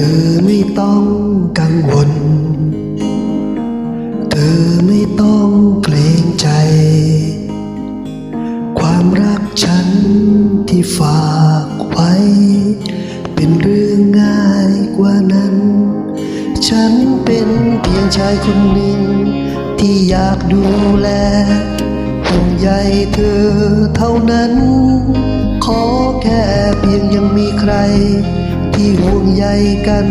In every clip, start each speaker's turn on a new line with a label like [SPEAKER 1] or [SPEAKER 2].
[SPEAKER 1] ธอไม่ต้องกังวล เธอไม่ต้องเกรงใจ ความรักฉันที่ฝากไว้ เป็นเรื่องง่ายกว่านั้น ฉันเป็นเพียงชายคนหนึ่ง ที่อยากดูแลห่วงใยเธอเท่านั้น ขอแค่เพียงยังมีใคร ที่ห่วงใยกัน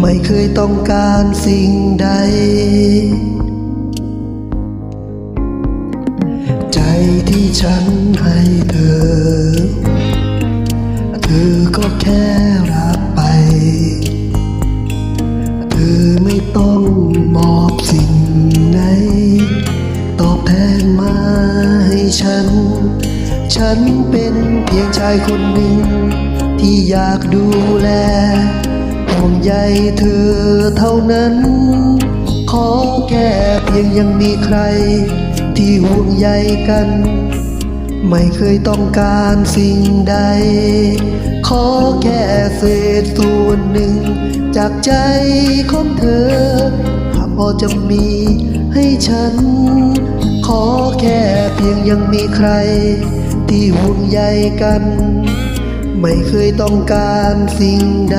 [SPEAKER 1] ไม่เคยต้องการสิ่งใด ใจที่ฉันให้เธอ เธอก็แค่รับไป เธอไม่ต้องมอบสิ่งไหน ตอบแทนมาให้ฉัน ฉันเป็นเพียงชายคนหนึ่ง อยากดูแลห่วงใยเธอเท่านั้น ขอแค่เพียงยังมีใคร ที่ห่วงใยกัน ไม่เคยต้องการสิ่งใด ขอแค่เศษส่วนหนึ่ง จากใจของเธอ หากพอจะมีให้ฉัน ขอแค่เพียงยังมีใคร ที่ห่วงใยกัน ไม่เคยต้องการสิ่งใด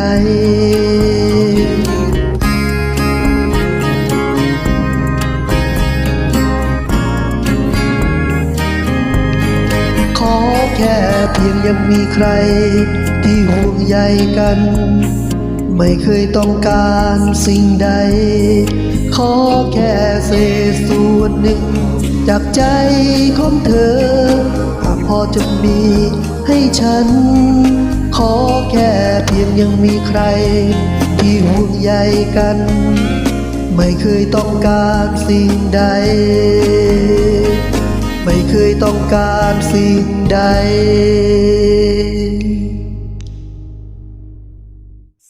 [SPEAKER 1] ขอแค่เพียงยังมีใครที่ห่วงใยกัน ไม่เคยต้องการสิ่งใด ขอแค่เศษส่วนหนึ่ง จากใจของเธอ หากพอจะมี ให้ฉัน ขอแค่เพียงยังมีใคร ที่ห่วงใยกัน ไม่เคยต้องการสิ่งใด ไม่เคยต้องการสิ่งใด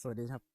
[SPEAKER 2] สวัสดีครับ